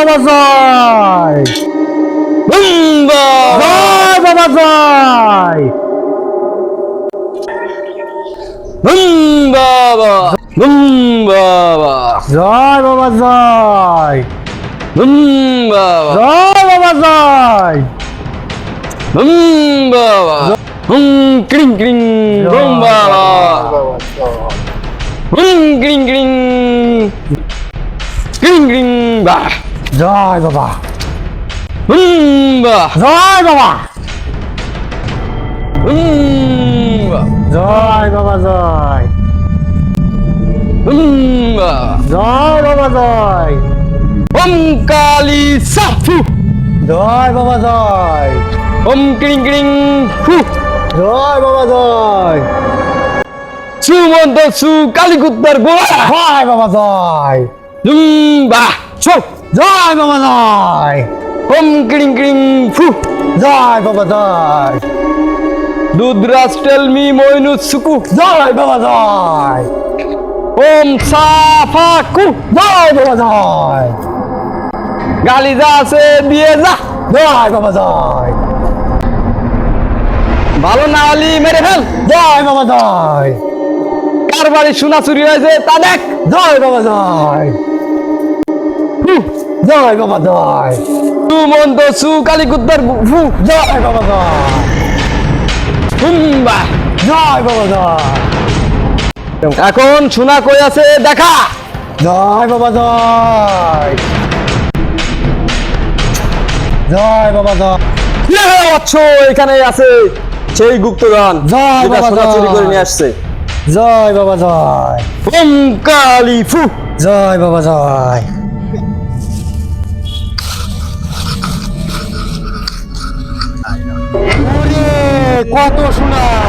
বাবা জয়। জয় বাবা জয়। বাবা। বাবা। জয় বাবা জয়। বাবা। জয় বাবা জয়। বাবা। ক্রিং ক্রিং বাবা। ক্রিং ক্রিং। ক্রিং ক্রিং বা জয় বাবা। জয় বাবা। জয় বাবা জয়। জয় বাবা জয়। ওম কালী সাফু। জয় বাবা জয়। ওম ক্রিং ক্রিং ফু। জয় বাবা জয়। সুমন্ত সু কালীকুত্তার গোড়া জয় বাবা জয়। হুম বা ছো জয় বাবা জয়। ওম ক্রিং ক্রিং ফু। জয় বাবা জয়। দুধরাজ টেল মি মইনু সুকু। জয় বাবা জয়। ওম সাফাকু জয় বাবা জয়। গালি যা আছে দিয়ে যা। জয় বাবা জয়। ভালো না হলি মেরে ফেল। জয় বাবা জয়। কার বাড়ি সোনা চুরি হয়েছে তা দেখ। জয় বাবা জয়। জয় বাবা জয়। সুমন্ত সু কালীকুত্তার ফু জয় বাবা জয়। হুম্বা জয় বাবা জয়। এখন সোনা কই আছে দেখা। জয় বাবা জয়। জয় বাবা জয়। অচ্ছ এখানে আছে সেই গুপ্তগান জয় বাবা সোনা চুরি জয়। করে নিয়ে আসছে। জয় বাবা জয়। ওম কালী ফু। জয় বাবা জয়। কত সোনা